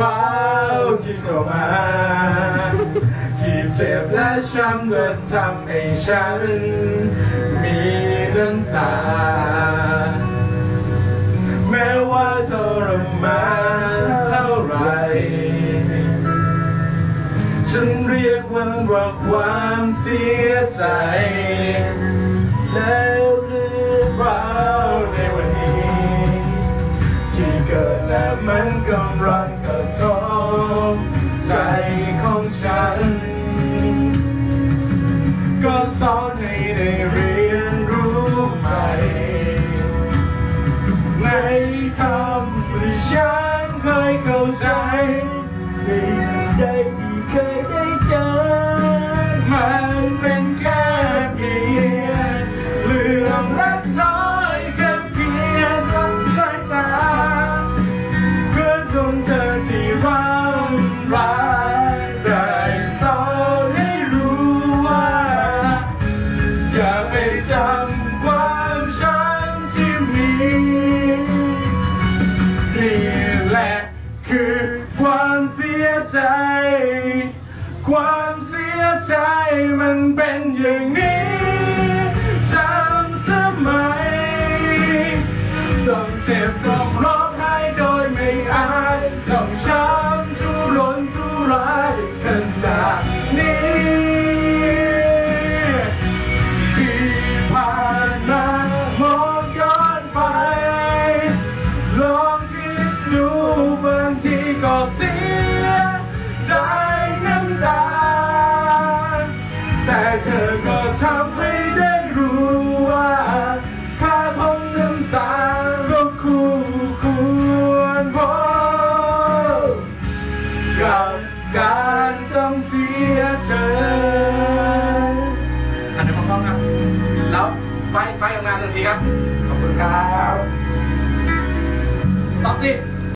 ร้าวที่เข้ามาที่เจ็บและช้ำจนทำให้ฉัน มีน้ำตา แม้ว่าทรมานเท่าไร ฉันเรียกมันว่าความเสียใจ แล้วเรื่องราในวันนี้ ที่เกิดและมันกำลังกระทบใจของฉัน ก็สอนให้ได้เรียนรู้ใหม่ ในคำที่ฉันเคยเข้าใจ สิ่งใดที่เคยได้เจอ มันเป็นแค่เพียงเรื่องเล็กน้อย นี่แหละคือความเสียใจ ความเสียใจมันเป็นอย่างนี้จำสมัยต้องเจ็บ ก็เสียได้น้ำตา แต่เธอก็ทำให้ได้รู้ว่า ค่าของน้ำตาก็คู่ควรพบกับการต้องเสียเธอหันไปมองกล้องครับ แล้วไปไปทำงานทันทีครับ ขอบคุณครับ ตอบสิ